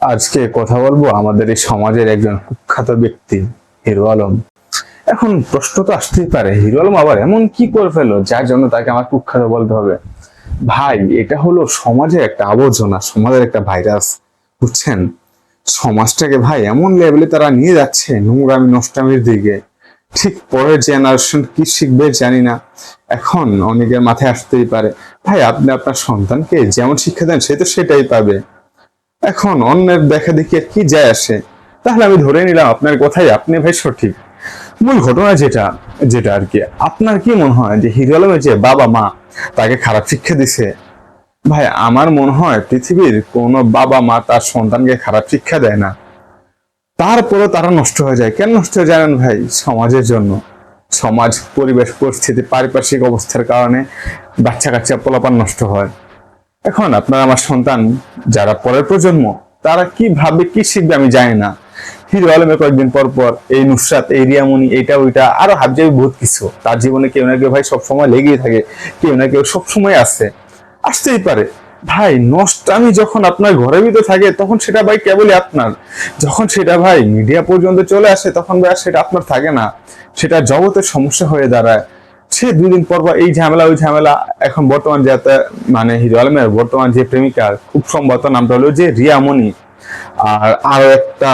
আজকে কথা বলব আমাদের এই সমাজের একজন কুখ্যাত ব্যক্তি, হিরো আলম। এখন প্রশ্ন তো আসতেই পারে, হিরো আলম আবার এমন কি করে ফেলো যার জন্য তাকে আমার কুখ্যাত বলতে হবে? ভাই, এটা হলো সমাজের একটা আবর্জনা, সমাজের একটা ভাইরাস বুঝছেন? সমাজটাকে ভাই এমন লেভেলে তারা নিয়ে যাচ্ছে নোংরামি, নষ্টামির দিকে। ঠিক পরের জেনারেশন কি শিখবে জানি না। এখন অনেকের মাথায় আসতেই পারে, ভাই আপনি আপনার সন্তানকে যেমন শিক্ষা দেন সে তো সেটাই পাবে। এখন অন্যের দেখা দেখি আর কি যায় আসে। তাহলে আমি ধরে নিলাম আপনার কথাই আপনি ভাই সঠিক। মূল ঘটনা যেটা যেটা আর কি, আপনার কি মনে হয় যে হিরো আলমের যে বাবা মা, তাকে খারাপ শিক্ষা দিছে? ভাই, আমার মনে হয় পৃথিবীর কোনো বাবা মা তার সন্তানকে খারাপ শিক্ষা দেয় না। তারপরও তারা নষ্ট হয়ে যায়। কেন নষ্ট হয়ে জানেন ভাই? সমাজের জন্য। সমাজ, পরিবেশ, পরিস্থিতি, পারিপার্শ্বিক অবস্থার কারণে বাচ্চা কাচ্চা পোলাপান নষ্ট হয়। এখন আপনার আমার সন্তান, যারা পরের প্রজন্ম, তারা কি ভাবে কি শিখবে আমি জানি না। হিরো আলমে কয়েকদিন পর পর এই নুসরাত, এই রিয়ামনি এটা ওইটা, আরও হাবজাবি বহুত কিছু। তার জীবনে কেউ না কেউ ভাই সবসময় লেগেই থাকে, কেউ না কেউ সবসময় আসে আসতেই পারে। ভাই, নষ্টামি যখন আপনার ঘরের ভিতরে থাকে, তখন সেটা ভাই কেবলই আপনার। যখন সেটা ভাই মিডিয়া পর্যন্ত চলে আসে, তখন ভাই সেটা আপনার থাকে না। সেটা জগতের সমস্যা হয়ে দাঁড়ায়। সে দুই দিন পর এই ঝামেলা, ওই ঝামেলা এখন বর্তমান যাতে মানে হিরো আলমের বর্তমান যে প্রেমিকা, খুব সম্ভবত নামটা হলো যে রিয়ামণি আর আরও একটা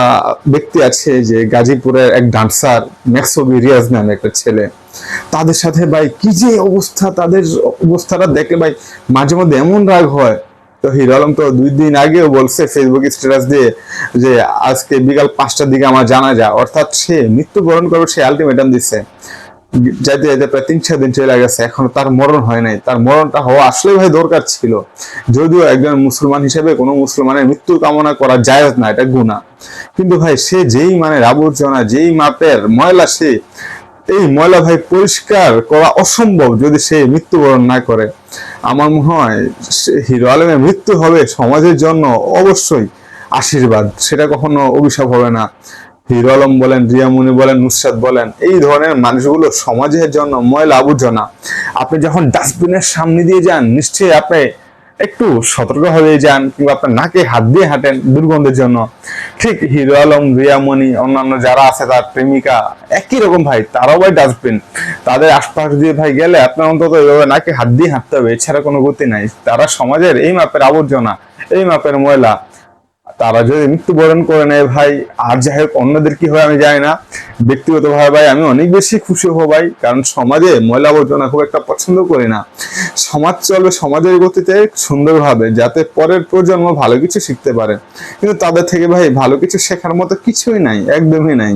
ব্যক্তি আছে যে গাজীপুরের এক ডান্সার ম্যাক্সবি রিয়াজ নামে একটা ছেলে। তাদের সাথে ভাই কি যে অবস্থা, তাদের অবস্থাটা দেখে ভাই মাঝে মধ্যে এমন রাগ হয়। তো হিরো আলম তো দুই দিন আগেও বলছে ফেসবুক স্ট্যাটাস দিয়ে যে আজকে বিকাল পাঁচটার দিকে আমার জানা যা অর্থাৎ সে মৃত্যুবরণ করবে, সে আলটিমেটাম দিচ্ছে। যাইতে যাইতে প্রায় তিন চার দিন চলে গেছে, এখনও তার মরণ হয় নাই। তার মরণটা হওয়া আসলে ভাই দরকার ছিল। যদিও একজন মুসলমান হিসেবে কোনো মুসলমানের মৃত্যু কামনা করা যায় না, এটা গুণা কিন্তু ভাই, সে যেই মানে আবর্জনা যেই মাপের ময়লা সে, এই ময়লা ভাই পরিষ্কার করা অসম্ভব যদি সে মৃত্যুবরণ না করে। আমার মনে হয় হিরো আলমের মৃত্যু হবে সমাজের জন্য অবশ্যই আশীর্বাদ, সেটা কখনো অভিশাপ হবে না। হিরো আলম বলেন রিয়ামুনি বলেন, নুসরাত বলেন, এই ধরনের মানুষগুলো সমাজের জন্য ময়লা আবর্জনা। আপনি যখন ডাস্টবিনের সামনে দিয়ে যান, নিশ্চয়ই আপনি একটু সতর্ক হয়ে যান কিংবা আপনার নাকে হাত দিয়ে হাঁটেন দুর্গন্ধের জন্য। ঠিক হিরো আলম রিয়ামণি অন্যান্য যারা আছে, তার প্রেমিকা, একই রকম ভাই, তারাও ভাই ডাস্টবিন। তাদের আশপাশ দিয়ে ভাই গেলে আপনার অন্তত এভাবে নাকে হাত দিয়ে হাঁটতে হবে, এছাড়া কোনো গতি নাই। তারা সমাজের এই মাপের আবর্জনা, এই মাপের ময়লা তারা যদি মৃত্যুবরণ করে নেয় ভাই, আর যাই হোক, অন্যদের কি হয় আমি যাই না। ব্যক্তিগত ভাবে ভাই, আমি অনেক বেশি খুশি হব ভাই, কারণ সমাজে ময়লা আবর্জনা খুব একটা পছন্দ করি না। সমাজ চলবে সমাজের গতিতে সুন্দরভাবে, যাতে পরের প্রজন্ম ভালো কিছু শিখতে পারে। কিন্তু তাদের থেকে ভাই, ভালো কিছু শেখার মতো কিছুই নাই, একদমই নাই।